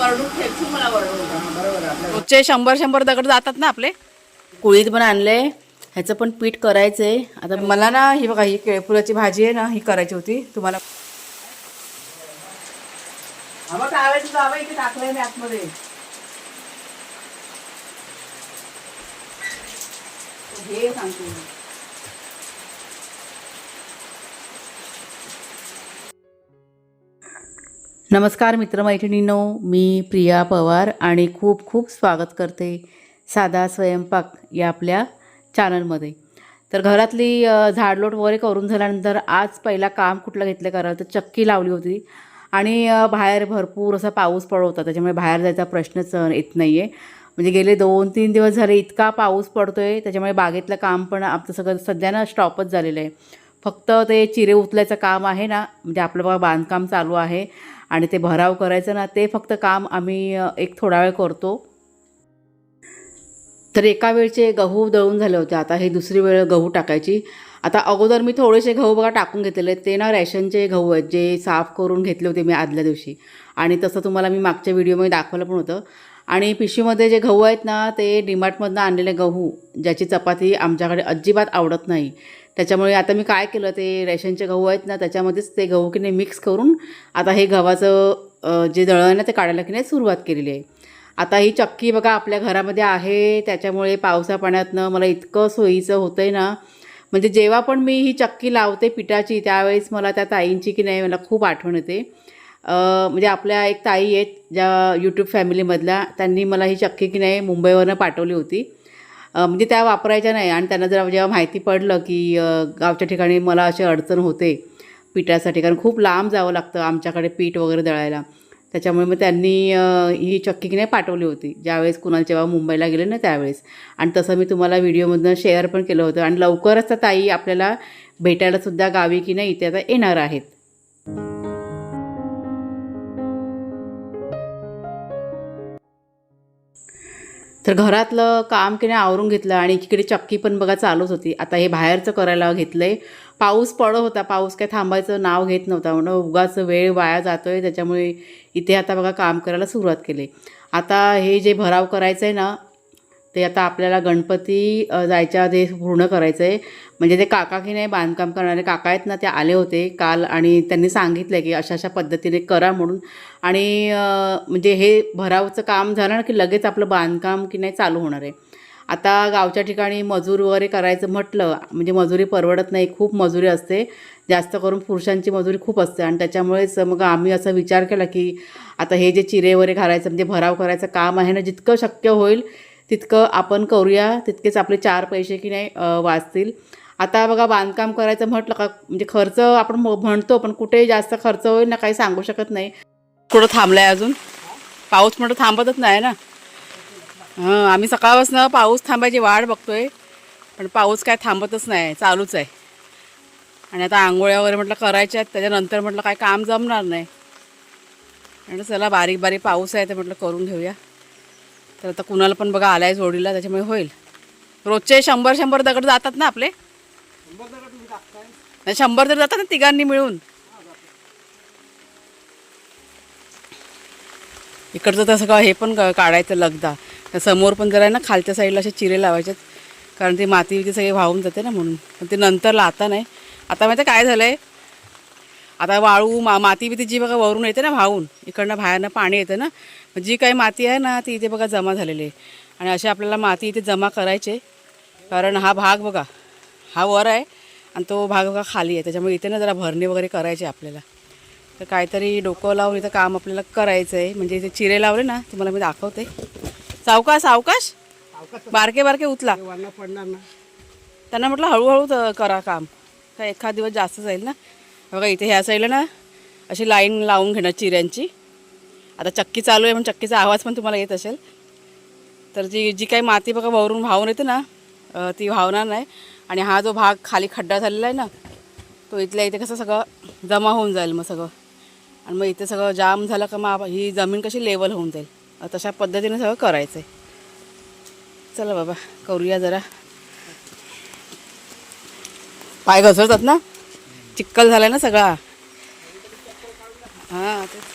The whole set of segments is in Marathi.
वरडून मला वरडून. रोजचे शंभर शंभर दगड जातात ना आपले? कुळीत पण आणले ह्याचं पण पीठ करायचंय. आता मला ना ही बघा ही केळफुलाची भाजी आहे ना ही करायची होती. तुम्हाला आतमध्ये. हे सांगते. नमस्कार मित्रमैत्रिणींनो मी प्रिया पवार आणि खूप खूप स्वागत करते साधा स्वयंपाक या आपल्या चॅनलमध्ये. तर घरातली झाडलोट वगैरे करून झाल्यानंतर आज पहिला काम कुठलं घेतलं करा तर चक्की लावली होती. आणि बाहेर भरपूर असा पाऊस पडत होता त्याच्यामुळे बाहेर जायचा प्रश्नच येत नाही आहे म्हणजे गेले दोन तीन दिवस झाले इतका पाऊस पडतो आहे त्याच्यामुळे बागेतलं काम पण आमचं सगळं सध्या ना स्टॉपच झालेलं आहे. फक्त ते चिरे उचलायचं काम आहे ना म्हणजे आपलं बघा बांधकाम चालू आहे. आणि ते भराव करायचं ना ते फक्त काम आम्ही एक थोडा वेळ करतो. तर एका वेळचे गहू दळून झाले होते. आता हे दुसरी वेळ गहू टाकायची. आता अगोदर मी थोडेसे गहू बघा टाकून घेतलेले ते ना रॅशनचे गहू आहेत जे साफ करून घेतले होते मी आदल्या दिवशी. आणि तसं तुम्हाला मी मागच्या व्हिडिओमध्ये दाखवलं पण होतं. आणि पिशवीमध्ये जे गहू आहेत ना ते डिमार्टमधनं आणलेले गहू ज्याची चपाती आमच्याकडे अजिबात आवडत नाही. त्याच्यामुळे आता मी काय केलं ते रेशनचे गहू आहेत ना त्याच्यामध्येच ते गहू की नाही मिक्स करून आता हे गव्हाचं जे दळण आहे ना ते काढायला की नाही सुरुवात केलेली आहे. आता ही चक्की बघा आपल्या घरामध्ये आहे त्याच्यामुळे पावसा पाण्यातनं मला इतकं सोयीचं होतं आहे ना. म्हणजे जेव्हा पण मी ही चक्की लावते पिठाची त्यावेळेस मला त्या ताईंची की नाही मला खूप आठवण येते. म्हणजे आपल्या एक ताई आहेत ज्या यूट्यूब फॅमिलीमधल्या त्यांनी मला ही चक्की की नाही मुंबईवरनं पाठवली होती. म्हणजे त्या वापरायच्या नाही. आणि त्यांना जर जेव्हा माहिती पडलं की गावच्या ठिकाणी मला अशी अडचण होते पिठासाठी कारण खूप लांब जावं लागतं आमच्याकडे पीठ वगैरे दळायला. त्याच्यामुळे मग त्यांनी ही चक्की की नाही पाठवली होती. ज्यावेळेस कुणाला जेव्हा मुंबईला गेले ना त्यावेळेस. आणि तसं मी तुम्हाला व्हिडिओमधनं शेअर पण केलं होतं. आणि लवकरच तर ताई आपल्याला भेटायलासुद्धा गावी की नाही इथे आता येणार आहेत. तर घरातलं काम की नाही आवरून घेतलं आणि इकडे चक्की पण बघा चालूच होती. आता हे बाहेरचं करायला घेतलं आहे पाऊस पडत होता. पाऊस काय थांबायचं नाव घेत नव्हता. म्हणून उगाच वेळ वाया जातो आहे त्याच्यामुळे इथे आता बघा काम करायला सुरुवात केली. आता हे जे भराव करायचं आहे ना ते आता आपल्याला गणपती जायच्या आधी पूर्ण करायचं आहे म्हणजे ते काका की नाही बांधकाम करणारे काका आहेत ना ते आले होते काल आणि त्यांनी सांगितलं की अशा अशा पद्धतीने करा म्हणून. आणि म्हणजे हे भरावचं काम झालं ना की लगेच आपलं बांधकाम की नाही चालू होणार आहे. आता गावच्या ठिकाणी मजूर वगैरे करायचं म्हटलं म्हणजे मजुरी परवडत नाही खूप मजुरी असते. जास्त करून पुरुषांची मजुरी खूप असते आणि त्याच्यामुळेच मग आम्ही असा विचार केला की आता हे जे चिरे वगैरे घालायचं म्हणजे भराव करायचं काम आहे ना जितकं शक्य होईल तितकं आपण करूया तितकेच आपले चार पैसे की नाही वाचतील. आता बघा बांधकाम करायचं म्हटलं का म्हणजे खर्च आपण म- म्हणतो पण कुठे जास्त खर्च होईल ना काही सांगू शकत नाही. कुठं थांबलाय अजून. पाऊस म्हटलं थांबतच नाही ना. हां आम्ही सकाळपासून पाऊस थांबायची वाट बघतोय पण पाऊस काय थांबतच नाही चालूच आहे. आणि आता आंघोळ्या वगैरे म्हटलं करायच्या आहेत त्याच्यानंतर म्हटलं काय काम जमणार नाही. आणि चला बारीक बारीक पाऊस आहे तर म्हटलं करून घेऊया. तर आता कुणाला पण बघा आलाय जोडीला त्याच्यामुळे होईल. रोजचे शंभर शंभर दगड जातात ना आपले? नाही, शंभर तर जातात ना तिघांनी मिळून. इकडचं तसं का हे पण काढायचं लगदा. समोर पण जरा ना खालच्या साईडला असे चिरे लावायचे कारण ती माती बिती सगळी वाहून जाते ना म्हणून. पण ते नंतर लाता नाही. आता माहिती काय झालं आहे आता वाळू मा माती बिती जी बघा वरून येते ना वाहून इकडनं बाहेरनं पाणी येतं ना जी काही माती आहे ना ती इथे बघा जमा झालेली आहे. आणि अशी आपल्याला माती इथे जमा करायचे कारण हा भाग बघा हा वर आहे आणि तो भाग बघा खाली आहे. त्याच्यामुळे इथे ना जरा भरणे वगैरे करायचे आपल्याला. तर काहीतरी डोकं लावून इथं काम आपल्याला करायचं आहे म्हणजे इथे चिरे लावले ना तुम्हाला मी दाखवते. सावकाश सावकाश. बारके बारके उचला. पडणार ना त्यांना म्हटलं हळूहळू करा काम. काय एखाद दिवस जास्त जाईल ना. बघा इथे ह्या साईडला ना अशी लाईन लावून घेणार चिऱ्यांची. आता चक्की चालू आहे म्हणून चक्कीचा आवाज पण तुम्हाला येत असेल. तर जी जी काही माती बघा वरून वाहून येते ना ती वाहणार नाही. आणि हा जो भाग खाली खड्डा झालेला आहे ना तो इथल्या इथे कसं सगळं जमा होऊन जाईल मग सगळं. आणि मग इथे सगळं जाम झालं का मग आप- ही जमीन कशी लेवल होऊन जाईल. तशा पद्धतीने सगळं करायचं आहे चला बाबा करूया जरा. पाय घसरतात ना? चिक्कल झाला ना सगळा. हां तेच.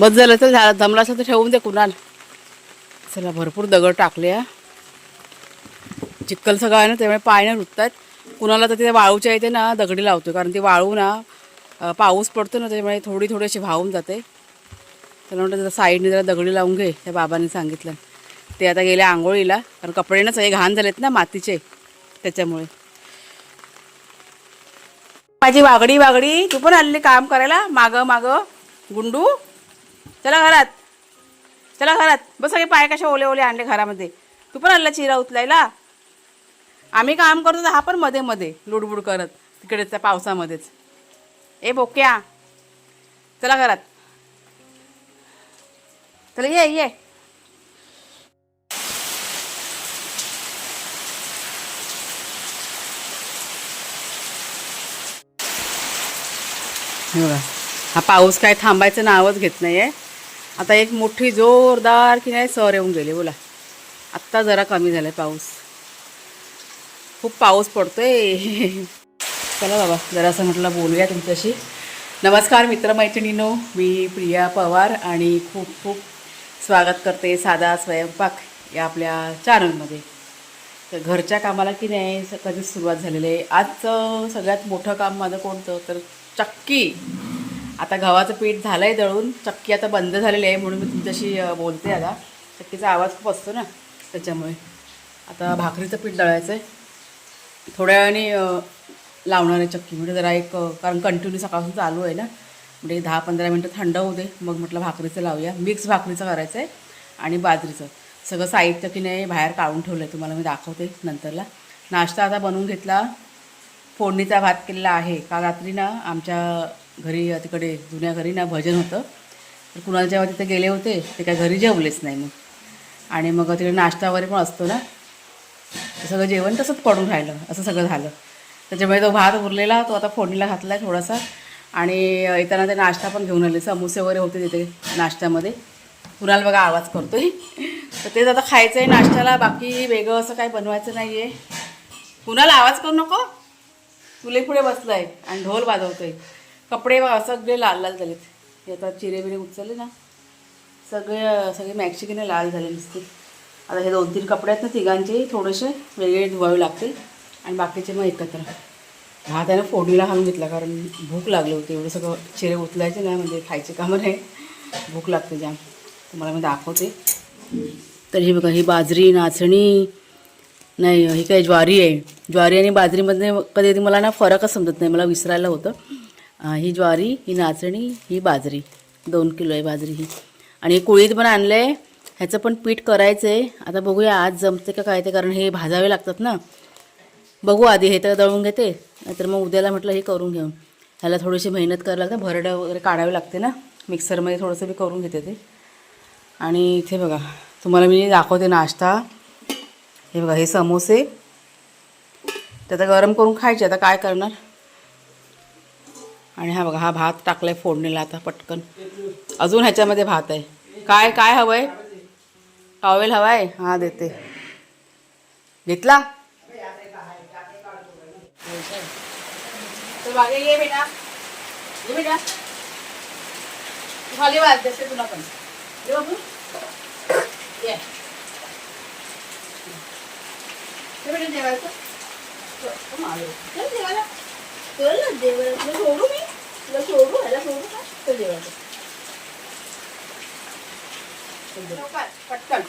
बस झालं तर झालं. जमलं असं तर ठेवून दे कुणाल. चला भरपूर दगड टाकले हा. चिक्कल सगळं आहे ना त्यामुळे पाय नाही रुततात. कुणाला तर तिथे वाळूच्या इथे ना दगडी लावतो कारण ती वाळू ना पाऊस पडतो ना त्याच्यामुळे थोडी थोडी अशी वाहून जाते. त्याला म्हणतात जरा साईडने जरा दगडी लावून घे त्या बाबांनी सांगितलं. ते आता गेले आंघोळीला कारण कपडे ना सगळे घाण झालेत ना मातीचे त्याच्यामुळे. माझी वागडी वागडी तू पण आलेली काम करायला? माग माग. गुंडू? चला घरात. चला घरात. बस सगळे पाय कशा ओले ओले आणले घरामध्ये. तू पण आणला चिरा उचलायला. आम्ही काम करतो तर हा पण मध्ये मध्ये लुडबुड करत. तिकडे त्या पावसामध्येच. ए बोक्या. चला घरात. चला ये ये. हे हा पाऊस काय थांबायचं नावच घेत नाही आहे आता एक मोठी जोरदार की नाही सर येऊन गेले बोला. आत्ता जरा कमी झालं पाऊस. खूप पाऊस पडतोय. चला बाबा जरासं म्हटलं बोलूया तुमच्याशी. नमस्कार मित्रमैत्रिणीनो मी प्रिया पवार आणि खूप खूप स्वागत करते साधा स्वयंपाक या आपल्या चॅनलमध्ये तर घरच्या कामाला की नाही कधीच सुरुवात झालेली आहे आजचं सगळ्यात मोठं काम माझं कोणतं? तर चक्की. आता गव्हाचं पीठ झालं आहे दळून चक्की आता बंद झालेली आहे म्हणून मी तुमच्याशी बोलते आता. चक्कीचा आवाज खूप असतो ना त्याच्यामुळे. आता भाकरीचं पीठ दळायचं आहे थोड्या वेळाने लावणार आहे चक्की. म्हणजे जरा एक कारण कंटिन्यू सकाळपासून चालू आहे ना. म्हणजे दहा पंधरा मिनटं थंड होऊ दे. मग म्हटलं भाकरीचं लावूया. मिक्स भाकरीचं करायचं आहे आणि बाजरीचं. सगळं साहित्य की नाही बाहेर काढून ठेवलं आहे तुम्हाला मी दाखवते नंतरला. नाश्ता आता बनवून घेतला. फोडणीचा भात केलेला आहे. काल रात्री ना आमच्या घरी तिकडे जुन्या घरी ना भजन होतं. तर कुणाला जेव्हा तिथे गेले होते ते काय घरी जेवलेच नाही मग. आणि मग तिकडे नाश्ता वगैरे पण असतो ना. सगळं जेवण तसंच पडून राहिलं असं सगळं झालं. त्याच्यामुळे तो भात उरलेला तो आता फोडणीला घातला आहे थोडासा. आणि येताना ते नाश्ता पण घेऊन आले समोसे वगैरे होते तिथे नाश्त्यामध्ये. कुणाला बघा आवाज करतोय. तर तेच आता खायचं आहे नाश्त्याला बाकी वेगळं असं काही बनवायचं नाही आहे कुणाला आवाज करू नको? तुले पुढे बसलं आहे आणि ढोल वाजवतोय. कपडे बघा सगळे लाल लाल झालेत. आता चिरे बिरे उचलले ना. सगळे सगळे मॅक्सिकने लाल झाले नसते. आता हे दोन तीन कपडे आहेत ना तिघांचे थोडेसे वेगळे धुवावे लागतील. आणि बाकीचे मग एकत्र. हा त्यानं फोडणीला घालून घेतला कारण भूक लागली होती. एवढं सगळं चिरे उचलायचे नाही म्हणजे खायचे कामं नाही. भूक लागते जाम. तुम्हाला मी दाखवते. तर हे बघा ही बाजरी नाचणी. नाही ही काय ज्वारी आहे. ज्वारी आणि बाजरीमध्ये कधी कधी मला ना फरकच समजत नाही. मला विसरायला होतं. ही ज्वारी ही नाचणी ही बाजरी. दोन किलो आहे बाजरी ही. आणि हे कुळीत पण आणलं आहे ह्याचं पण पीठ करायचं आहे आता बघूया आज जमते का काय ते कारण हे भाजावे लागतात ना. बघू आधी हे तर दळून घेते. नाहीतर मग उद्याला म्हटलं हे करून घेऊन. ह्याला थोडीशी मेहनत करायला लागते. भरडं वगैरे काढावे लागते ना. मिक्सरमध्ये थोडंसं मी करून घेते ते. आणि इथे बघा तुम्हाला मी दाखवते नाश्ता. हे बघा हे समोसे. ते आता गरम करून खायचे. आता काय करणार? आणि हा बघा हा भात टाकला आहे फोडणीला आता पटकन. अजून ह्याच्यामध्ये भात आहे. काय काय हवं हवंय? टॉवेल आहे हा देते. घेतला? ये बेटा. ये बेटा. खाली वाज देते तुला पण. ये बाबू. ये. बेटा जेवायचं? हो, हो, जेवायला. चल ना जेवायला तुला सोडू मी? तुला सोडू? ह्याला सोडू का? चल देवा पटकन.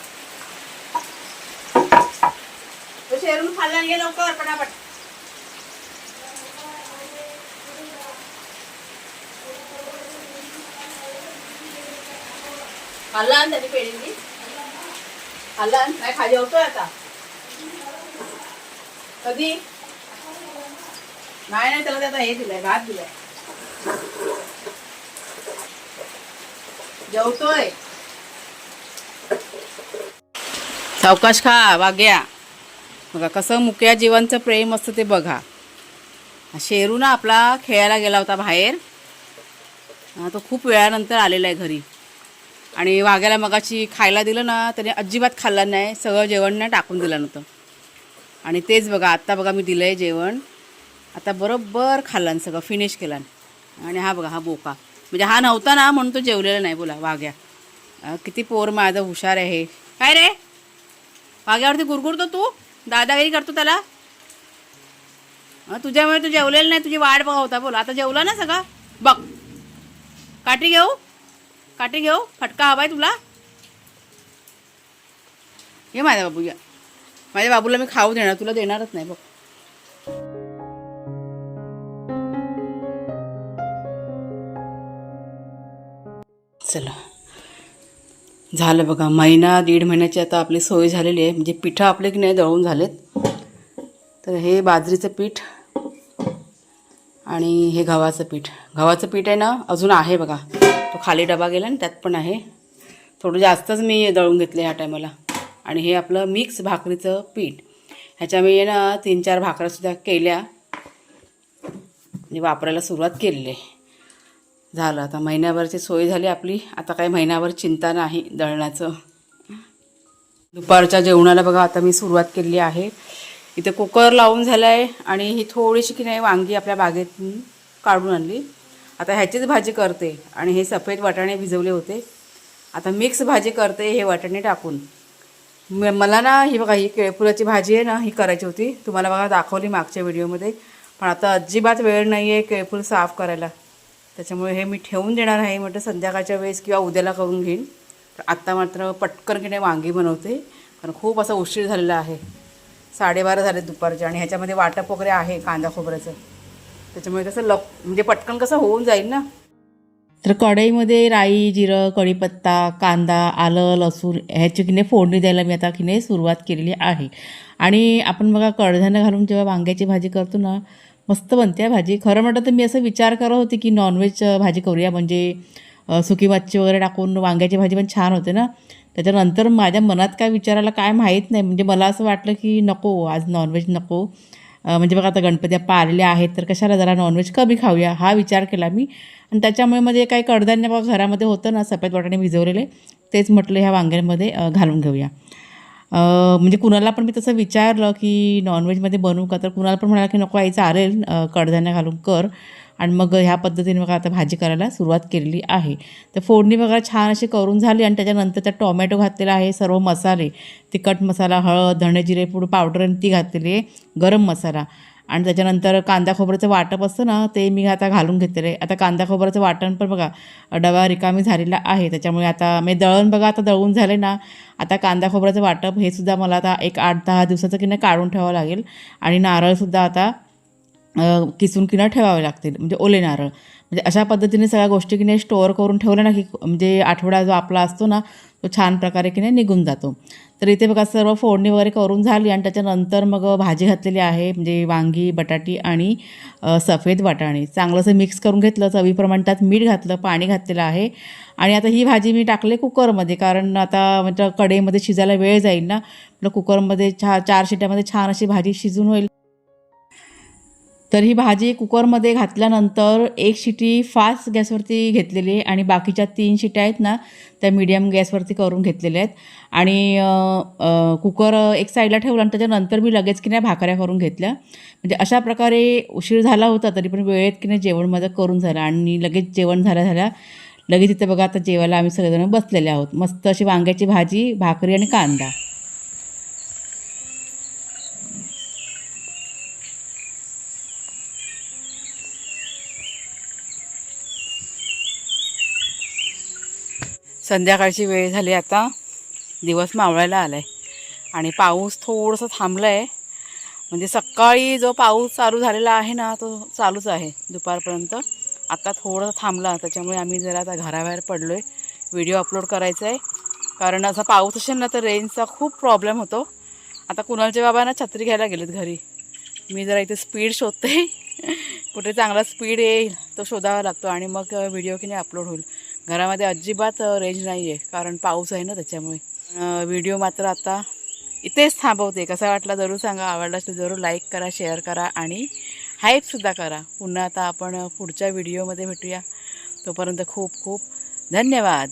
शेरून खाल्ला गे लवकर पटापट. खाल्ला आणि त्याने पेढी खाल्ला ना? नाही खाली होतोय आता. कधी? नाही नाही त्याला आता हे दिलंय भात दिलाय. जेवतोय. सावकाश खा वाग्या बघा कसं मुक्या जीवांचं प्रेम असतं ते बघा. शेरू ना आपला खेळायला गेला होता बाहेर. तो खूप वेळानंतर आलेला आहे घरी. आणि वाघ्याला मगाशी खायला दिलं ना त्याने अजिबात खाल्ला नाही सगळं जेवण नाही टाकून दिलं नव्हतं. आणि तेच बघा आत्ता बघा मी दिलं आहे जेवण. आता बरोबर खाल्लान सगळं फिनिश केलं आणि. हा बघा हा बोका. म्हणजे हा नव्हता ना म्हणून तो जेवलेला नाही बोला वाघ्या. किती पोर माझा हुशार आहे काय रे? वाघ्यावरती गुरगुरतो तू? दादागिरी करतो त्याला? तुझ्यामुळे तू जेवलेला नाही तुझी वाट बघा होता बोल. आता जेवला ना सगळा? बघ. काठी घेऊ? काठी घेऊ? फटका हवाय तुला? ये माझ्या बाबू या माझ्या बाबूला मी खाऊ देणार तुला देणारच नाही बघ. चला. झालं बघा महिना दीड महिन्याची आता आपली सोय झालेली आहे. म्हणजे पिठं आपले की नाही दळून झालेत. तर हे बाजरीचं पीठ आणि हे गव्हाचं पीठ. गव्हाचं पीठ आहे ना अजून आहे बघा. तो खाली डबा गेला ना त्यात पण आहे. थोडं जास्तच मी दळून घेतलं ह्या टायमाला. आणि हे आपलं मिक्स भाकरीचं पीठ. ह्याच्या मी आहे ना तीन चार भाकऱ्यासुद्धा केल्या. म्हणजे वापरायला सुरुवात केलेली आहे. झालं. आता महिन्याभरची सोय झाली आपली. आता काही महिन्याभर चिंता नाही दळण्याचं दुपारच्या जेवणाला बघा आता मी सुरुवात केलेली आहे. इथे कुकर लावून झालं आहे आणि ही थोडीशी की नाही वांगी आपल्या बागेतून काढून आणली. आता ह्याचीच भाजी करते आणि हे सफेद वाटाणे भिजवले होते. आता मिक्स भाजी करते हे वाटाणे टाकून. म- मला ना ही बघा ही केळफुलाची भाजी आहे ना ही करायची होती. तुम्हाला बघा दाखवली मागच्या व्हिडिओमध्ये. पण आता अजिबात वेळ नाही आहे केळफूल साफ करायला. त्याच्यामुळे हे मी ठेवून देणार आहे. म्हटलं संध्याकाळच्या वेळेस किंवा उद्याला करून घेईन. तर आत्ता मात्र पटकन की नाही वांगी बनवते. कारण खूप असा उशीर झालेला आहे. साडेबारा झाले दुपारचे आणि ह्याच्यामध्ये वाटप वगैरे आहे कांदा खोबऱ्याचं. त्याच्यामुळे कसं लप म्हणजे पटकन कसं होऊन जाईल ना. तर कढईमध्ये राई जिरं कढीपत्ता कांदा आलं लसूण ह्याची किने फोडणी द्यायला मी आता किने सुरुवात केलेली आहे. आणि आपण बघा कडधान्य घालून जेव्हा वांग्याची भाजी करतो ना मस्त बनते आहे भाजी. खरं म्हटलं तर मी असं विचार करत होते की नॉनव्हेज भाजी करूया. म्हणजे सुकी मच्छी वगैरे टाकून वांग्याची भाजी पण छान होते ना. त्याच्यानंतर माझ्या मनात काय विचारायला काय माहीत नाही. म्हणजे मला असं वाटलं की नको आज नॉनव्हेज नको. म्हणजे बघा आता गणपती बाप्पा आलेले आहेत तर कशाला जरा नॉनव्हेज कमी खाऊया? हा विचार केला मी. आणि त्याच्यामुळे म्हणजे काही कडधान्य बघा घरामध्ये होतं ना सफेद वाटाणे भिजवलेले. तेच म्हटलं ह्या वांग्यांमध्ये घालून घेऊया. म्हणजे कुणाला पण मी तसं विचारलं की नॉनव्हेजमध्ये बनवू का? तर कुणाला पण म्हणाला की नको आई चालेल कडधान्य घालून कर. आणि मग ह्या पद्धतीने बघा आता भाजी करायला सुरुवात केलेली आहे. तर फोडणी बघा छान अशी करून झाली आणि त्याच्यानंतर त्यात टोमॅटो घातलेला आहे सर्व मसाले. तिखट मसाला हळद धणे जिरे पूड पावडर आणि ती घातलेली आहे गरम मसाला. आणि त्याच्यानंतर कांदा खोबऱ्याचं वाटप असतं ना ते मी आता घालून घेतलेलं आहे. आता कांदा खोबऱ्याचं वाटण पण बघा डबा रिकामी झालेला आहे. त्याच्यामुळे आता मी दळण बघा आता दळून झाले ना आता कांदा खोबऱ्याचं वाटप हे सुद्धा मला आता एक आठ दहा दिवसाचं की नाही काढून ठेवावं लागेल. आणि नारळसुद्धा आता किसून किंवा ठेवावे लागतील. म्हणजे ओले नारळ. म्हणजे अशा पद्धतीने सगळ्या गोष्टी की स्टोअर करून ठेवल्या ना की म्हणजे आठवडा जो आपला असतो ना तो छान प्रकारे की नाही निघून जातो. तर इथे बघा सर्व फोडणी वगैरे करून झाली आणि त्याच्यानंतर मग भाजी घातलेली आहे म्हणजे वांगी बटाटी आणि सफेद वाटाणे. चांगलंसं मिक्स करून घेतलं चवीप्रमाणे त्यात मीठ घातलं पाणी घातलेलं आहे. आणि आता ही भाजी मी टाकले कुकरमध्ये कारण आता म्हणजे कढईमध्ये शिजायला वेळ जाईल ना. कुकरमध्ये छा चार शिट्यामध्ये छान अशी भाजी शिजून होईल. तर ही भाजी कुकरमध्ये घातल्यानंतर एक शिटी फास्ट गॅसवरती घेतलेली आहे आणि बाकीच्या तीन शिट्या आहेत ना त्या मीडियम गॅसवरती करून घेतलेल्या आहेत. आणि कुकर एक साईडला ठेवला आणि त्याच्यानंतर मी लगेच की नाही भाकऱ्या करून घेतल्या. म्हणजे अशा प्रकारे उशीर झाला होता तरी पण वेळेत की नाही जेवण माझं करून झालं आणि लगेच जेवण झाल्या झाल्या लगेच इथे बघा आता जेवायला आम्ही सगळेजण बसलेले आहोत. मस्त अशी वांग्याची भाजी भाकरी आणि कांदा. संध्याकाळची वेळ झाली आता. दिवस मावळायला आला आहे आणि पाऊस थोडंसं थांबला आहे म्हणजे सकाळी जो पाऊस चालू झालेला आहे ना तो चालूच आहे दुपारपर्यंत. आता थोडंसं थांबला त्याच्यामुळे आम्ही जरा आता घराबाहेर पडलो आहे व्हिडिओ अपलोड करायचा आहे कारण असा पाऊस असेल ना तर रेंजचा खूप प्रॉब्लेम होतो. आता कुणालचे बाबा ना छत्री घ्यायला गेलेत घरी. मी जरा इथे स्पीड शोधते. कुठे चांगला स्पीड येईल तो शोधावा लागतो. आणि मग व्हिडिओ की नाही अपलोड होईल. घरामध्ये अजिबात रेंज नाही आहे कारण पाऊस आहे ना त्याच्यामुळे. व्हिडिओ मात्र आता इथेच थांबवते. कसा वाटला जरूर सांगा. आवडला तर जरूर लाईक करा शेअर करा आणि हाईपसुद्धा करा. पुन्हा आता आपण पुढच्या व्हिडिओमध्ये भेटूया. तोपर्यंत खूप खूप धन्यवाद.